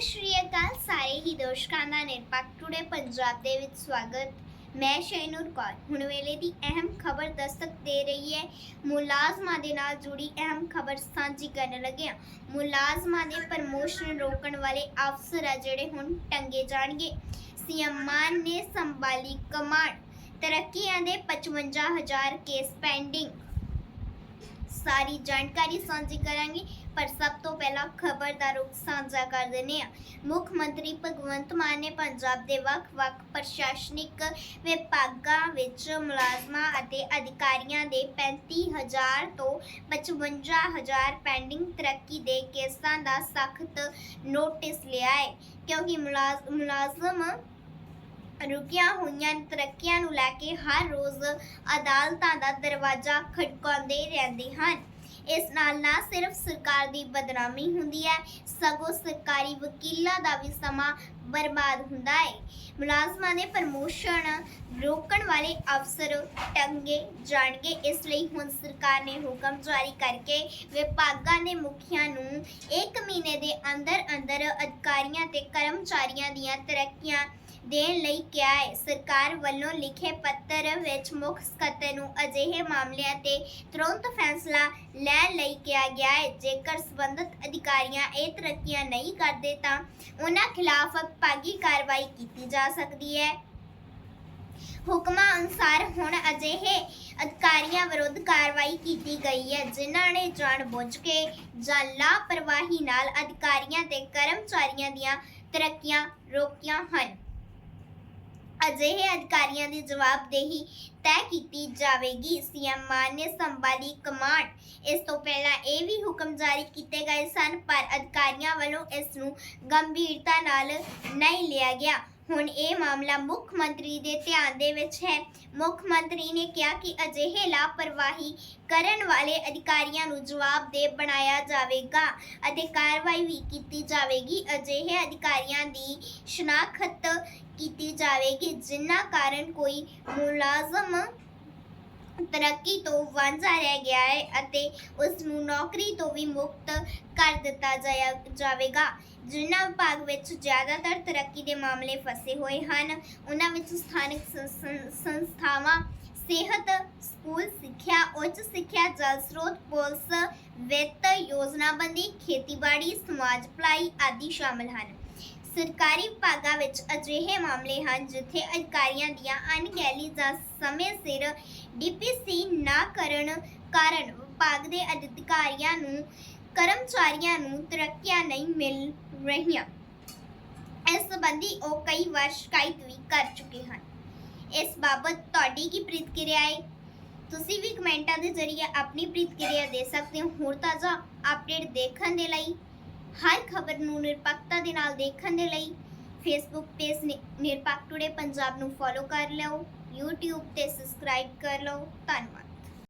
ਸਤਿ ਸ਼੍ਰੀ ਅਕਾਲ ਸਾਰੇ ਹੀ ਦਰਸ਼ਕਾਂ ਦਾ ਨਿਰਪੱਖ ਟੁਡੇ ਪੰਜਾਬ ਦੇ ਵਿੱਚ ਸਵਾਗਤ। ਮੈਂ ਸ਼ੈਨੂਰ ਕੌਰ। ਹੁਣ ਵੇਲੇ ਦੀ ਅਹਿਮ ਖਬਰ ਦਸਤਕ ਦੇ ਰਹੀ ਹੈ। ਮੁਲਾਜ਼ਮਾਂ ਦੇ ਨਾਲ ਜੁੜੀ ਅਹਿਮ ਖਬਰ ਸਾਂਝੀ ਕਰਨ ਲੱਗੇ ਹਾਂ। ਮੁਲਾਜ਼ਮਾਂ ਦੇ ਪ੍ਰਮੋਸ਼ਨ ਰੋਕਣ ਵਾਲੇ ਅਫਸਰ ਆ ਜਿਹੜੇ ਹੁਣ ਟੰਗੇ ਜਾਣਗੇ। ਸੀਐਮ ਮਾਨ ਨੇ ਸੰਭਾਲੀ ਕਮਾਂਡ। ਤਰੱਕੀਆਂ ਦੇ 55000 ਕੇਸ ਪੈਂਡਿੰਗ। ਸਾਰੀ ਜਾਣਕਾਰੀ ਸਾਂਝੀ ਕਰਾਂਗੇ, ਪਰ ਸਭ ਤੋਂ ਪਹਿਲਾਂ ਖਬਰ ਦਾ ਰੁਖ ਸਾਂਝਾ ਕਰ ਦਿੰਦੇ ਹਾਂ। ਮੁੱਖ ਮੰਤਰੀ ਭਗਵੰਤ ਮਾਨ ਨੇ ਪੰਜਾਬ ਦੇ ਵੱਖ-ਵੱਖ ਪ੍ਰਸ਼ਾਸਨਿਕ ਵਿਭਾਗਾਂ ਵਿੱਚ ਮੁਲਾਜ਼ਮਾਂ ਅਤੇ ਅਧਿਕਾਰੀਆਂ ਦੇ 35000 ਤੋਂ 55000 ਪੈਂਡਿੰਗ ਤਰੱਕੀ ਦੇ ਕੇਸਾਂ ਦਾ ਸਖਤ ਨੋਟਿਸ ਲਿਆ ਹੈ, ਕਿਉਂਕਿ ਮੁਲਾਜ਼- ਮੁਲਾਜ਼ਮ ਰੁਕੀਆਂ ਹੋਈਆਂ ਤਰੱਕੀਆਂ ਨੂੰ ਲੈ ਕੇ ਹਰ ਰੋਜ਼ ਅਦਾਲਤਾਂ ਦਾ ਦਰਵਾਜ਼ਾ ਖੜਕਾਉਂਦੇ ਰਹਿੰਦੇ ਹਨ। ਇਸ ਨਾਲ ਨਾ ਸਿਰਫ ਸਰਕਾਰ ਦੀ ਬਦਨਾਮੀ ਹੁੰਦੀ ਹੈ, ਸਗੋਂ ਸਰਕਾਰੀ ਵਕੀਲਾਂ ਦਾ ਵੀ ਸਮਾਂ ਬਰਬਾਦ ਹੁੰਦਾ ਹੈ। ਮੁਲਾਜ਼ਮਾਂ ਦੇ ਪ੍ਰਮੋਸ਼ਨ ਰੋਕਣ ਵਾਲੇ ਅਫਸਰ ਟੰਗੇ ਜਾਣਗੇ, ਇਸ ਲਈ ਹੁਣ ਸਰਕਾਰ ਨੇ ਹੁਕਮ ਜਾਰੀ ਕਰਕੇ ਵਿਭਾਗਾਂ ਦੇ ਮੁਖੀਆਂ ਨੂੰ 1 ਮਹੀਨੇ ਦੇ ਅੰਦਰ ਅੰਦਰ ਅਧਿਕਾਰੀਆਂ ਤੇ ਕਰਮਚਾਰੀਆਂ ਦੀਆਂ ਤਰੱਕੀਆਂ ਦੇਣ ਲਈ ਕਿਹਾ ਹੈ। ਸਰਕਾਰ ਵੱਲੋਂ ਲਿਖੇ ਪੱਤਰ ਵਿੱਚ ਮੁੱਖ ਸਕੱਤਰ ਨੂੰ ਅਜਿਹੇ ਮਾਮਲਿਆਂ ਤੇ ਤੁਰੰਤ ਫੈਸਲਾ ਲੈਣ ਲਈ ਕਿਹਾ ਗਿਆ ਹੈ। ਜੇਕਰ ਸੰਬੰਧਿਤ ਅਧਿਕਾਰੀਆਂ ਇਹ ਤਰੱਕੀਆਂ ਨਹੀਂ ਕਰਦੇ ਤਾਂ ਉਹਨਾਂ ਖਿਲਾਫ ਵਿਭਾਗੀ ਕਾਰਵਾਈ ਕੀਤੀ ਜਾ ਸਕਦੀ ਹੈ। ਹੁਕਮਾਂ ਅਨੁਸਾਰ ਹੁਣ ਅਜਿਹੇ ਅਧਿਕਾਰੀਆਂ ਵਿਰੁੱਧ ਕਾਰਵਾਈ ਕੀਤੀ ਗਈ ਹੈ, ਜਿਨ੍ਹਾਂ ਨੇ ਜਾਣਬੁੱਝ ਕੇ ਜਾਂ ਲਾਪਰਵਾਹੀ ਨਾਲ ਅਧਿਕਾਰੀਆਂ ਤੇ ਕਰਮਚਾਰੀਆਂ ਦੀਆਂ ਤਰੱਕੀਆਂ ਰੋਕੀਆਂ ਹਨ। ਅਜਿਹੇ ਅਧਿਕਾਰੀਆਂ ਦੀ ਜਵਾਬਦੇਹੀ ਤੈਅ ਕੀਤੀ ਜਾਵੇਗੀ। ਸੀਐਮ ਮਾਨ ਨੇ ਸੰਭਾਲੀ ਕਮਾਂਡ। ਇਸ ਤੋਂ ਪਹਿਲਾਂ ਇਹ ਵੀ ਹੁਕਮ ਜਾਰੀ ਕੀਤੇ ਗਏ ਸਨ, ਪਰ ਅਧਿਕਾਰੀਆਂ ਵੱਲੋਂ ਇਸ ਨੂੰ ਗੰਭੀਰਤਾ ਨਾਲ ਨਹੀਂ ਲਿਆ ਗਿਆ। ਹੁਣ ਇਹ ਮਾਮਲਾ ਮੁੱਖ ਮੰਤਰੀ ਦੇ ਧਿਆਨ ਦੇ ਵਿੱਚ ਹੈ। ਮੁੱਖ ਮੰਤਰੀ ਨੇ ਕਿਹਾ ਕਿ ਅਜਿਹੇ ਲਾਪਰਵਾਹੀ ਕਰਨ ਵਾਲੇ ਅਧਿਕਾਰੀਆਂ ਨੂੰ ਜਵਾਬਦੇਹ ਬਣਾਇਆ ਜਾਵੇਗਾ ਅਤੇ ਕਾਰਵਾਈ ਵੀ ਕੀਤੀ ਜਾਵੇਗੀ। ਅਜਿਹੇ ਅਧਿਕਾਰੀਆਂ ਦੀ ਸ਼ਨਾਖਤ ਕੀਤੀ ਜਾਵੇਗੀ, ਜਿਨ੍ਹਾਂ ਕਾਰਨ ਕੋਈ ਮੁਲਾਜ਼ਮ ਤਰੱਕੀ ਤੋਂ ਵਾਂਝਾ ਰਹਿ ਗਿਆ ਹੈ ਅਤੇ ਉਸ ਨੂੰ ਨੌਕਰੀ ਤੋਂ ਵੀ ਮੁਕਤ ਕਰ ਦਿੱਤਾ ਜਾਇਆ- ਜਾਵੇਗਾ। ਜਿਨ੍ਹਾਂ ਵਿਭਾਗ ਵਿੱਚ ਜ਼ਿਆਦਾਤਰ ਤਰੱਕੀ ਦੇ ਮਾਮਲੇ ਫਸੇ ਹੋਏ ਹਨ, ਉਹਨਾਂ ਵਿੱਚ ਸਥਾਨਕ ਸੰ- ਸੰ- ਸੰਸਥਾਵਾਂ, ਸਿਹਤ ਸਕੂਲ, ਸਿੱਖਿਆ, ਉੱਚ ਸਿੱਖਿਆ, ਜਲ ਸਰੋਤ, ਪੁਲਿਸ, ਵਿੱਤ, ਯੋਜਨਾਬੰਦੀ, ਖੇਤੀਬਾੜੀ, ਸਮਾਜ ਭਲਾਈ ਆਦਿ ਸ਼ਾਮਲ ਹਨ। ਸਰਕਾਰੀ ਵਿਭਾਗਾਂ ਵਿੱਚ ਅਜਿਹੇ ਮਾਮਲੇ ਹਨ ਜਿੱਥੇ ਅਧਿਕਾਰੀਆਂ ਦੀਆਂ ਅਣਗਹਿਲੀ ਜਾਂ ਸਮੇਂ ਸਿਰ ਡੀਪੀਸੀ ਨਾ ਕਰਨ ਕਾਰਨ ਵਿਭਾਗ ਦੇ ਅਧਿਕਾਰੀਆਂ ਨੂੰ ਕਰਮਚਾਰੀਆਂ ਨੂੰ ਤਰੱਕੀਆਂ ਨਹੀਂ ਮਿਲ ਰਹੀਆਂ। ਇਸ ਸੰਬੰਧੀ ਉਹ ਕਈ ਵਾਰ ਸ਼ਿਕਾਇਤ ਵੀ ਕਰ ਚੁੱਕੇ ਹਨ। ਇਸ ਬਾਬਤ ਤੁਹਾਡੀ ਕੀ ਪ੍ਰਤੀਕਿਰਿਆ ਹੈ? ਤੁਸੀਂ ਵੀ ਕਮੈਂਟਾਂ ਦੇ ਜ਼ਰੀਏ ਆਪਣੀ ਪ੍ਰਤੀਕਿਰਿਆ ਦੇ ਸਕਦੇ ਹੋ। ਹੋਰ ਤਾਜ਼ਾ ਅਪਡੇਟ ਦੇਖਣ ਦੇ ਲਈ ਹਰ ਖਬਰ ਨੂੰ ਨਿਰਪੱਖਤਾ ਦੇ ਨਾਲ ਦੇਖਣ ਦੇ ਲਈ ਫੇਸਬੁੱਕ ਪੇਜ ਨਿ- ਨਿਰਪੱਖ ਟੂਡੇ ਪੰਜਾਬ ਨੂੰ ਫੋਲੋ ਕਰ ਲਓ, YouTube ਤੇ ਸਬਸਕ੍ਰਾਈਬ ਕਰ ਲਓ, ਧੰਨਵਾਦ।